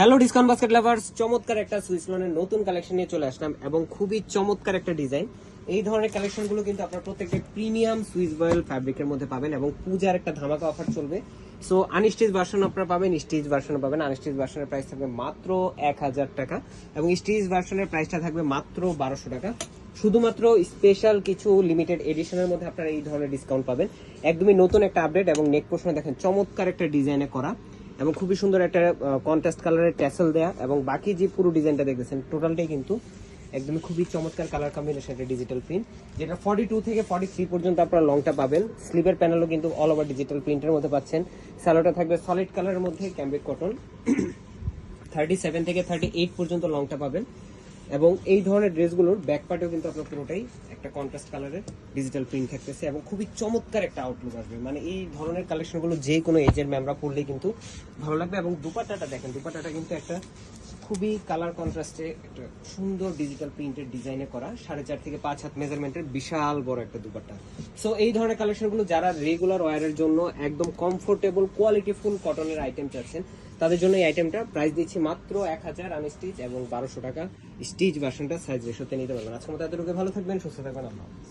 Hello discount basket lovers চমৎকার একটা Swiss লোনের নতুন কালেকশন নিয়ে চলে আসলাম এবং খুবই চমৎকার একটা ডিজাইন এই ধরনের কালেকশনগুলো কিন্তু আপনার প্রত্যেকটা প্রিমিয়াম সুইস বয়েল ফ্যাব্রিকের মধ্যে পাবেন এবং পূজার একটা ধামাকা অফার চলবে। সো আনস্টিচ ভার্সন আপনারা পাবেন স্টিচ ভার্সন পাবেন। আনস্টিচ ভার্সনের প্রাইস থাকবে মাত্র এক হাজার টাকা এবং স্টিচ ভার্সনের প্রাইসটা থাকবে মাত্র বারোশো টাকা। শুধুমাত্র স্পেশাল কিছু লিমিটেড এডিশনের মধ্যে আপনারা এই ধরনের ডিসকাউন্ট পাবেন। একদমই নতুন একটা আপডেট এবং নেক পোর্শনে দেখেন, চমৎকার একটা ডিজাইনে করা। এবং খুবই সুন্দর একটা কন্ট্রাস্ট কালারের ট্যাসেল দেয়া এবং বাকি যে পুরো ডিজাইনটা দেখতেছেন টোটালটাই কিন্তু একদমই খুবই চমৎকার কালার কম্বিনেশন একটা ডিজিটাল প্রিন্ট যেটা ফর্টি টু থেকে ফর্টি থ্রি পর্যন্ত আপনারা লংটা পাবেন। স্লিভের প্যানেলও কিন্তু অল ওভার ডিজিটাল প্রিন্টের মধ্যে পাচ্ছেন। স্যালোটা থাকবে সলিড কালারের মধ্যে ক্যাম্বিক কটন থার্টি সেভেন থেকে থার্টি এইট পর্যন্ত লংটা পাবেন। এবং এই ধরনের ড্রেসগুলোর ব্যাক পার্টেও কিন্তু আপনার পুরোটাই একটা কন্ট্রাস্ট কালারের ডিজিটাল প্রিন্ট থাকতেছে এবং খুবই চমৎকার একটা আউটলুক আসবে। মানে এই ধরনের কালেকশনগুলো যে কোনো এজের ম্যামরা পড়লে কিন্তু ভালো লাগবে এবং দুপাটাটা দেখেন, দুপাটাটা কিন্তু একটা খুবই কালার কন্ট্রাস্টে একটা সুন্দর ডিজিটাল প্রিন্টের ডিজাইনে করা। সাড়ে চার থেকে পাঁচ হাত মেজারমেন্টের বিশাল বড় একটা দুপাট্টা। সো এই ধরনের কালেকশনগুলো যারা রেগুলার ওয়ারের জন্য একদম কমফোর্টেবল কোয়ালিটি ফুল কটনের আইটেম চাচ্ছেন, তাদের জন্য এই আইটেমটা প্রাইস দিচ্ছি মাত্র এক হাজার আনস্টিচ এবং বারোশো টাকা স্টিচ ভার্সনটা সাইজ রেশোতে নিতে পারবেন। আজকের মতো এতটুকু ভালো থাকবেন, সুস্থ থাকবেন হাফেজ।